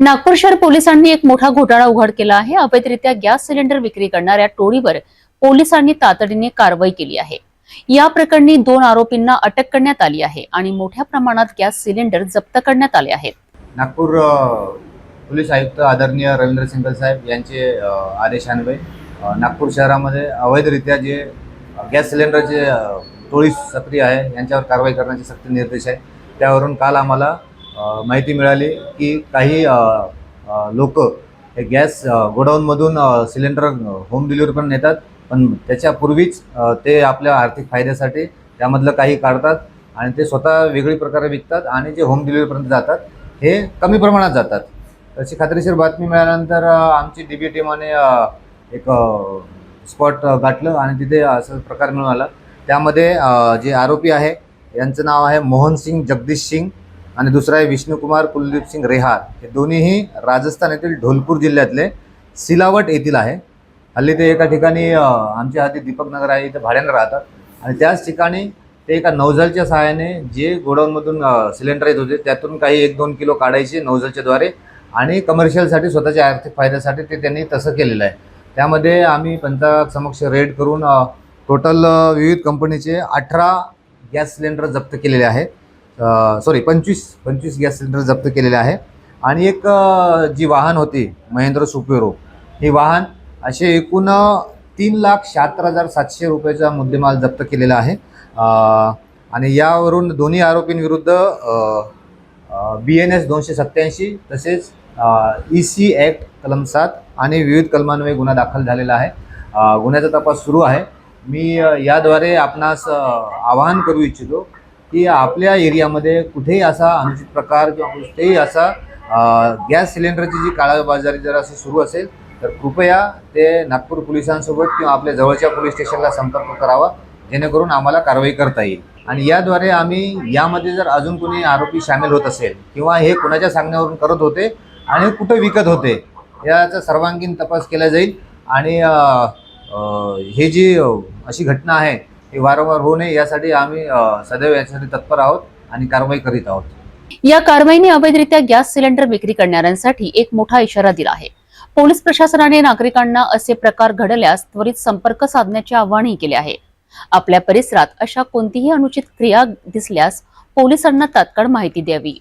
नागपूर शहर पोलिसांनी एक मोठा घोटाळा उघड केला आहे. अवैधरित्या गॅस सिलेंडर विक्री करणाऱ्या टोळीवर पोलिसांनी तातडीने कारवाई केली आहे. या प्रकरणी दोन आरोपींना अटक करण्यात आली आहे आणि मोठ्या प्रमाणात गॅस सिलेंडर जप्त करण्यात आले आहेत. नागपूर पोलीस आयुक्त आदरणीय रवींद्र सिंगल साहेब यांचे आदेशान्वये नागपूर शहरामध्ये अवैधरित्या जे गॅस सिलेंडरचे टोळी सक्रिय आहे यांच्यावर कारवाई करण्याचे सक्त निर्देश आहे. त्यावरून काल आम्हाला माहिती मिळाली की काही लोक हे गॅस गोडाऊनमधून सिलेंडर होम डिलिव्हरी पण नेतात पण त्याच्यापूर्वीच ते आपल्या आर्थिक फायद्यासाठी त्यामधलं काही काढतात आणि ते स्वतः वेगळी प्रकारे विकतात आणि जे होम डिलिव्हरीपर्यंत जातात हे कमी प्रमाणात जातात. तशी खात्रीशीर बातमी मिळाल्यानंतर आमची डी बी टीमाने एक स्पॉट गाठलं आणि तिथे असं प्रकार मिळून आला. त्यामध्ये जे आरोपी आहे यांचं नाव आहे मोहन सिंग जगदीश सिंग. आणि दुसरं आहे विष्णुकुमार कुलदीप सिंग रेहार. हे दोन्हीही राजस्थान येथील ढोलपूर जिल्ह्यातले सिलावट येथील आहे. हल्ली ते एका ठिकाणी आमच्या हाती दीपक नगर आहे इथं भाड्यानं राहतात. आणि त्याच ठिकाणी ते एका नौझलच्या सहाय्याने जे गोडाऊनमधून सिलेंडर येत होते त्यातून काही एक दोन किलो काढायचे नौजलच्या द्वारे आणि कमर्शियलसाठी स्वतःच्या आर्थिक फायद्यासाठी ते त्यांनी तसं केलेलं आहे. त्यामध्ये आम्ही पंचासमक्ष रेड करून टोटल विविध कंपनीचे अठरा गॅस सिलेंडर जप्त केलेले आहेत. सॉरी पंचवीस पंचवीस गॅस सिलेंडर जप्त केलेले आहे. आणि एक जी वाहन होती महेंद्र सुपेरो हे वाहन असे एकूण तीन लाख शहात्तर हजार सातशे रुपयाचा मुद्देमाल जप्त केलेला आहे. आणि यावरून दोन्ही आरोपींविरुद्ध बी एन एस दोनशे सत्त्याऐंशी तसेच ई सी ॲक्ट कलम सात आणि विविध कलमांमुळे गुन्हा दाखल झालेला आहे. गुन्ह्याचा तपास सुरू आहे. मी याद्वारे आपणास आवाहन करू इच्छितो की आपल्या एरियामध्ये कुठेही असा अनुचित प्रकार किंवा कुठेही असा गॅस सिलेंडरची जी काळाबाजारी जर असं सुरू असेल तर कृपया ते नागपूर पोलिसांसोबत किंवा आपल्या जवळच्या पोलीस स्टेशनला संपर्क करावा जेणेकरून आम्हाला कारवाई करता येईल. आणि याद्वारे आम्ही यामध्ये जर अजून कोणी आरोपी सामील होत असेल किंवा हे कुणाच्या सांगण्यावरून करत होते आणि कुठं विकत होते याचा सर्वांगीण तपास केला जाईल. आणि हे जी अशी घटना आहे हे वारंवार होऊ नये यासाठी आम्ही सदैव याच्यासाठी तत्पर आहोत आणि कारवाई करीत आहोत. या कारवाईने अवैधरित्या गॅस सिलेंडर विक्री करणाऱ्यांसाठी एक मोठा इशारा दिला आहे. पोलीस प्रशासनाने नागरिकांना असे प्रकार घडल्यास त्वरित संपर्क साधण्याचे आवाहनही केले आहे. आपल्या परिसरात अशा कोणतीही अनुचित क्रिया दिसल्यास पोलिसांना तात्काळ माहिती द्यावी.